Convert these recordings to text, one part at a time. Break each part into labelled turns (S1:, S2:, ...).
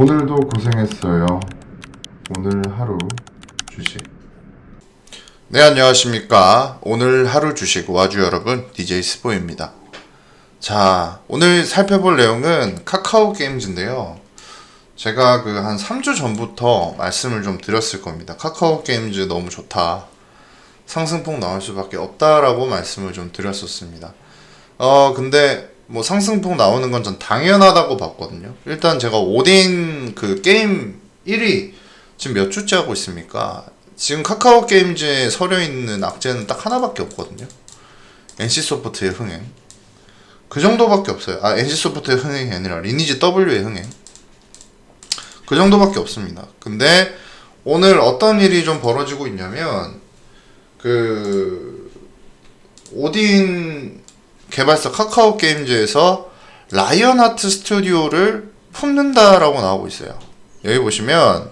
S1: 오늘도 고생했어요. 오늘 하루 주식.
S2: 네, 안녕하십니까. 오늘 하루 주식 와주 여러분, DJ 스포입니다. 자, 오늘 살펴볼 내용은 카카오 게임즈인데요. 제가 그 한 3주 전부터 말씀을 좀 드렸을 겁니다. 카카오 게임즈 너무 좋다. 상승폭 나올 수밖에 없다라고 말씀을 좀 드렸었습니다. 어, 근데 뭐 상승폭 나오는 건 전 당연하다고 봤거든요. 일단 제가 오딘 그 게임 1위 지금 몇 주째 하고 있습니까? 지금 카카오 게임즈에 서려 있는 악재는 딱 하나밖에 없거든요. NC 소프트의 흥행. 그 정도밖에 없어요. 아, NC 소프트의 흥행이 아니라 리니지 W의 흥행. 그 정도밖에 없습니다. 근데 오늘 어떤 일이 좀 벌어지고 있냐면 그 오딘 개발사 카카오 게임즈에서 라이언하트 스튜디오를 품는다라고 나오고 있어요. 여기 보시면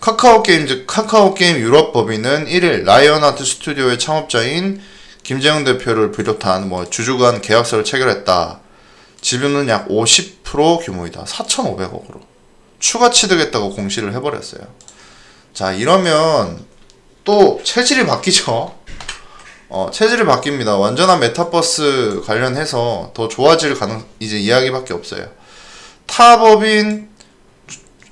S2: 카카오 게임즈 카카오 게임 유럽 법인은 1일 라이언하트 스튜디오의 창업자인 김재영 대표를 비롯한 뭐 주주간 계약서를 체결했다. 지분은 약 50% 규모이다. 4,500억으로 추가 취득했다고 공시를 해버렸어요. 자 이러면 또 체질이 바뀌죠. 어, 체질이 바뀝니다. 완전한 메타버스 관련해서 더 좋아질 가능 이제 이야기밖에 없어요. 타법인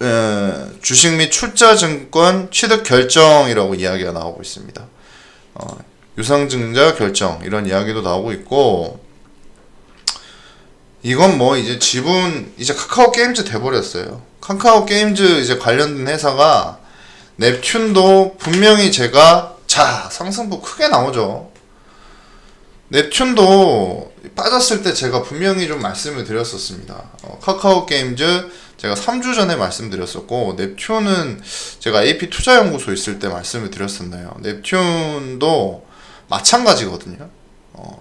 S2: 에, 주식 및 출자증권 취득 결정이라고 이야기가 나오고 있습니다. 어, 유상증자 결정 이런 이야기도 나오고 있고 이건 뭐 이제 지분 이제 카카오 게임즈 돼버렸어요. 카카오 게임즈 이제 관련된 회사가 넵튠도 분명히 제가 자 상승폭 크게 나오죠. 넵튠도 빠졌을 때 제가 분명히 좀 말씀을 드렸었습니다. 어, 카카오 게임즈 제가 3주 전에 말씀드렸었고 넵튠은 제가 AP 투자연구소 있을 때 말씀을 드렸었나요? 넵튠도 마찬가지거든요. 어,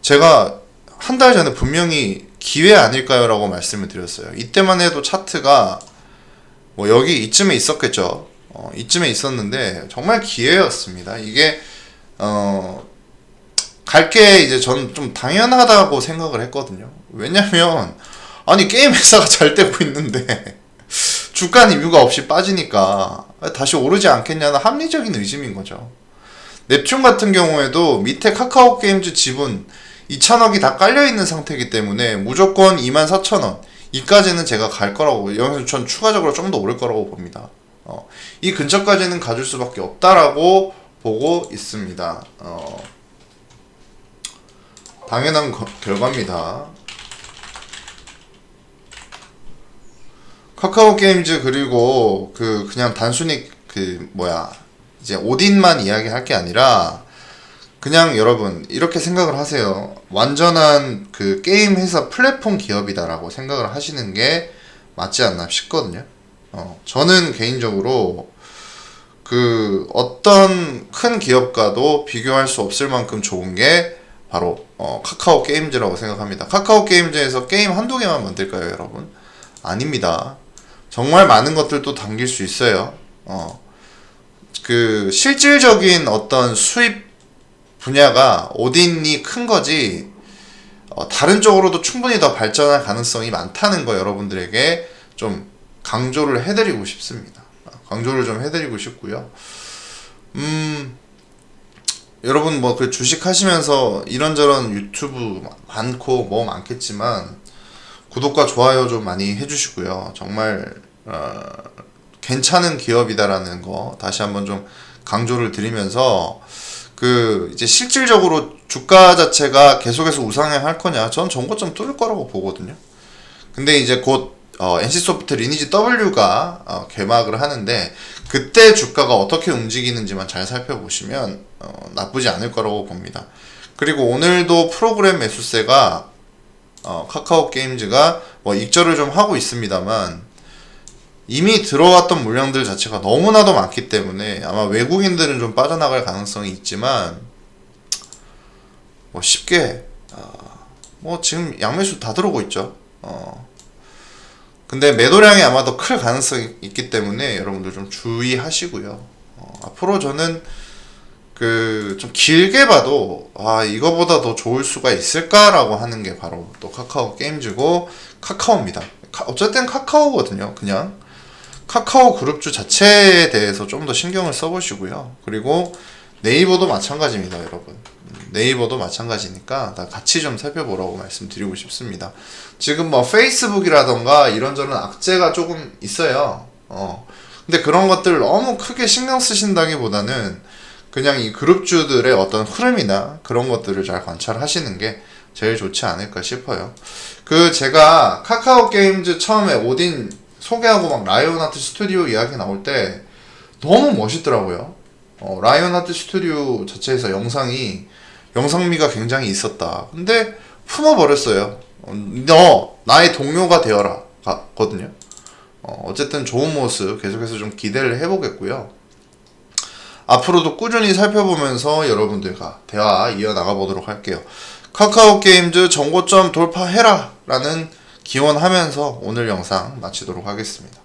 S2: 제가 한 달 전에 분명히 기회 아닐까요라고 말씀을 드렸어요. 이때만 해도 차트가 뭐 여기 이쯤에 있었겠죠. 어, 이쯤에 있었는데 정말 기회였습니다. 이게 어, 갈게 이제 저는 좀 당연하다고 생각을 했거든요. 왜냐면 아니 게임 회사가 잘 되고 있는데 주가는 이유가 없이 빠지니까 다시 오르지 않겠냐는 합리적인 의심인 거죠. 넵튠 같은 경우에도 밑에 카카오 게임즈 지분 2천억이 다 깔려 있는 상태이기 때문에 무조건 24,000원 이까지는 제가 갈 거라고 전 추가적으로 좀 더 오를 거라고 봅니다. 어, 이 근처까지는 가줄 수밖에 없다라고 보고 있습니다. 어, 당연한 거- 결과입니다. 카카오 게임즈 그리고 그 그냥 단순히 그 뭐야 이제 오딘만 이야기할 게 아니라 그냥 여러분 이렇게 생각을 하세요. 완전한 그 게임 회사 플랫폼 기업이다라고 생각을 하시는 게 맞지 않나 싶거든요. 어, 저는 개인적으로 그 어떤 큰 기업과도 비교할 수 없을 만큼 좋은 게 바로 어, 카카오 게임즈라고 생각합니다. 카카오 게임즈에서 게임 한두 개만 만들까요, 여러분? 아닙니다. 정말 많은 것들도 담길 수 있어요. 어, 그 실질적인 어떤 수입 분야가 오딘이 큰 거지 어, 다른 쪽으로도 충분히 더 발전할 가능성이 많다는 거 여러분들에게 좀 강조를 해드리고 싶습니다. 어, 강조를 좀 해드리고 싶고요. 음, 여러분 뭐 그 주식 하시면서 이런저런 유튜브 많고 뭐 많겠지만 구독과 좋아요 좀 많이 해주시고요. 정말 어, 괜찮은 기업이다라는 거 다시 한번 좀 강조를 드리면서 그 이제 실질적으로 주가 자체가 계속해서 우상향할 거냐? 전 전고점 뚫을 거라고 보거든요. 근데 이제 곧 어, NC소프트 리니지 W가 어, 개막을 하는데 그때 주가가 어떻게 움직이는지만 잘 살펴보시면 어, 나쁘지 않을 거라고 봅니다. 그리고 오늘도 프로그램 매수세가 어, 카카오 게임즈가 뭐 익절을 좀 하고 있습니다만 이미 들어왔던 물량들 자체가 너무나도 많기 때문에 아마 외국인들은 좀 빠져나갈 가능성이 있지만 뭐 쉽게 어, 뭐 지금 양매수 다 들어오고 있죠. 어. 근데 매도량이 아마 더 클 가능성이 있기 때문에 여러분들 좀 주의하시고요. 어, 앞으로 저는 그 좀 길게 봐도 아 이거보다 더 좋을 수가 있을까라고 하는 게 바로 또 카카오 게임즈고 카카오입니다. 카- 어쨌든 카카오거든요. 그냥 카카오 그룹주 자체에 대해서 좀 더 신경을 써보시고요. 그리고 네이버도 마찬가지입니다, 여러분. 네이버도 마찬가지니까 다 같이 좀 살펴보라고 말씀드리고 싶습니다. 지금 뭐 페이스북이라던가 이런저런 악재가 조금 있어요. 어. 근데 그런 것들 너무 크게 신경 쓰신다기보다는 그냥 이 그룹주들의 어떤 흐름이나 그런 것들을 잘 관찰하시는 게 제일 좋지 않을까 싶어요. 그 제가 카카오 게임즈 처음에 오딘 소개하고 막 라이온하트 스튜디오 이야기 나올 때 너무 멋있더라고요. 어, 라이온하트 스튜디오 자체에서 영상이 영상미가 굉장히 있었다. 근데 품어버렸어요. 어, 너 나의 동료가 되어라 거든요. 어, 어쨌든 좋은 모습 계속해서 좀 기대를 해보겠고요. 앞으로도 꾸준히 살펴보면서 여러분들과 대화 이어나가 보도록 할게요. 카카오 게임즈 정보점 돌파해라! 라는 기원하면서 오늘 영상 마치도록 하겠습니다.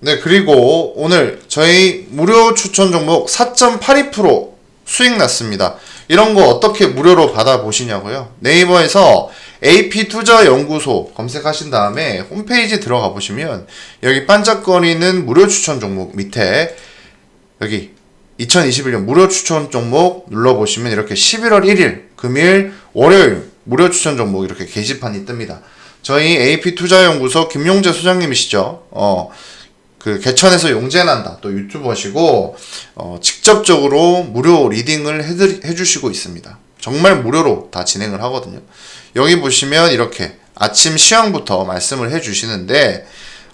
S2: 네, 그리고 오늘 저희 무료 추천 종목 4.82% 수익 났습니다. 이런 거 어떻게 무료로 받아보시냐고요? 네이버에서 AP 투자 연구소 검색하신 다음에 홈페이지 들어가 보시면 여기 반짝거리는 무료 추천 종목 밑에 여기 2021년 무료 추천 종목 눌러보시면 이렇게 11월 1일 금일 월요일 무료 추천 종목 이렇게 게시판이 뜹니다. 저희 AP 투자연구소 김용재 소장님이시죠. 어, 그 개천에서 용재난다 또 유튜버시고 어, 직접적으로 무료 리딩을 해드리, 해주시고 있습니다. 정말 무료로 다 진행을 하거든요. 여기 보시면 이렇게 아침 시황부터 말씀을 해주시는데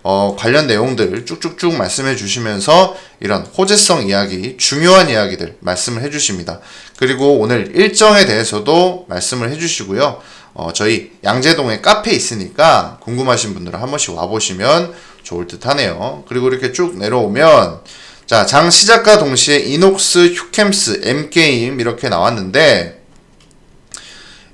S2: 어, 관련 내용들 쭉쭉쭉 말씀해 주시면서 이런 호재성 이야기, 중요한 이야기들 말씀을 해 주십니다. 그리고 오늘 일정에 대해서도 말씀을 해 주시고요. 어, 저희 양재동에 카페 있으니까 궁금하신 분들은 한 번씩 와보시면 좋을 듯 하네요. 그리고 이렇게 쭉 내려오면 자, 장 시작과 동시에 이녹스, 휴캠스, M게임 이렇게 나왔는데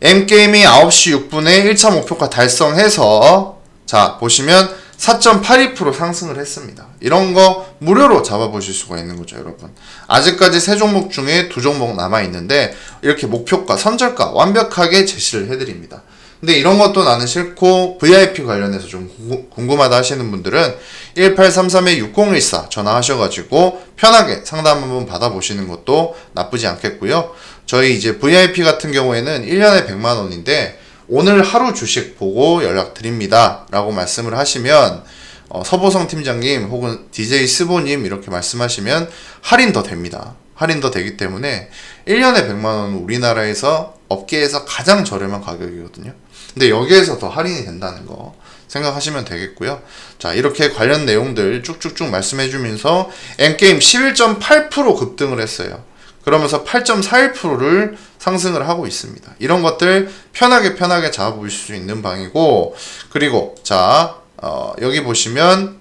S2: M게임이 9시 6분에 1차 목표가 달성해서 자, 보시면 4.82% 상승을 했습니다. 이런 거 무료로 잡아보실 수가 있는 거죠, 여러분. 아직까지 세 종목 중에 두 종목 남아 있는데 이렇게 목표가, 선절가 완벽하게 제시를 해드립니다. 근데 이런 것도 나는 싫고 VIP 관련해서 좀 궁금- 궁금하다 하시는 분들은 1833-6014 전화하셔가지고 편하게 상담 한번 받아보시는 것도 나쁘지 않겠고요. 저희 이제 VIP 같은 경우에는 1년에 100만 원인데 오늘 하루 주식 보고 연락드립니다. 라고 말씀을 하시면 어, 서보성 팀장님 혹은 DJ 스보님 이렇게 말씀하시면 할인 더 됩니다. 할인 더 되기 때문에 1년에 100만 원은 우리나라에서 업계에서 가장 저렴한 가격이거든요. 근데 여기에서 더 할인이 된다는 거 생각하시면 되겠고요. 자, 이렇게 관련 내용들 쭉쭉쭉 말씀해 주면서 N게임 11.8% 급등을 했어요. 그러면서 8.41%를 상승을 하고 있습니다. 이런 것들 편하게 편하게 잡아보실 수 있는 방이고 그리고 자 어, 여기 보시면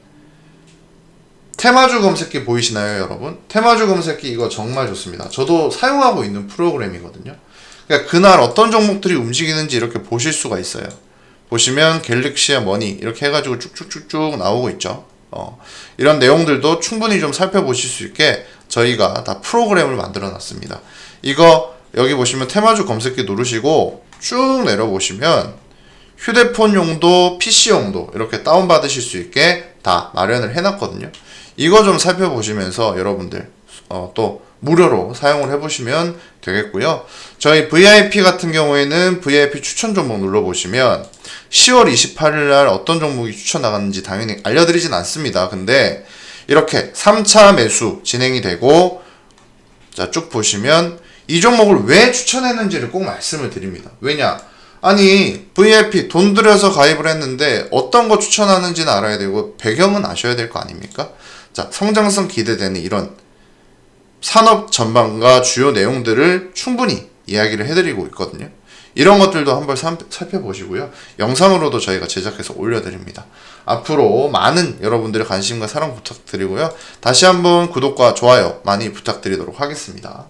S2: 테마주 검색기 보이시나요, 여러분? 테마주 검색기 이거 정말 좋습니다. 저도 사용하고 있는 프로그램이거든요. 그러니까 그날 어떤 종목들이 움직이는지 이렇게 보실 수가 있어요. 보시면 갤럭시와 머니 이렇게 해가지고 쭉쭉쭉쭉 나오고 있죠. 어, 이런 내용들도 충분히 좀 살펴보실 수 있게 저희가 다 프로그램을 만들어 놨습니다. 이거 여기 보시면 테마주 검색기 누르시고 쭉 내려보시면 휴대폰 용도 PC용도 이렇게 다운받으실 수 있게 다 마련을 해놨거든요. 이거 좀 살펴보시면서 여러분들 어, 또 무료로 사용을 해보시면 되겠고요. 저희 VIP 같은 경우에는 VIP 추천 종목 눌러보시면 10월 28일 날 어떤 종목이 추천 나갔는지 당연히 알려드리진 않습니다. 근데 이렇게 3차 매수 진행이 되고 자 쭉 보시면 이 종목을 왜 추천했는지를 꼭 말씀을 드립니다. 왜냐? 아니 VIP 돈 들여서 가입을 했는데 어떤 거 추천하는지는 알아야 되고 배경은 아셔야 될 거 아닙니까? 자 성장성 기대되는 이런 산업 전반과 주요 내용들을 충분히 이야기를 해드리고 있거든요. 이런 것들도 한번 살- 살펴보시고요. 영상으로도 저희가 제작해서 올려드립니다. 앞으로 많은 여러분들의 관심과 사랑 부탁드리고요. 다시 한번 구독과 좋아요 많이 부탁드리도록 하겠습니다.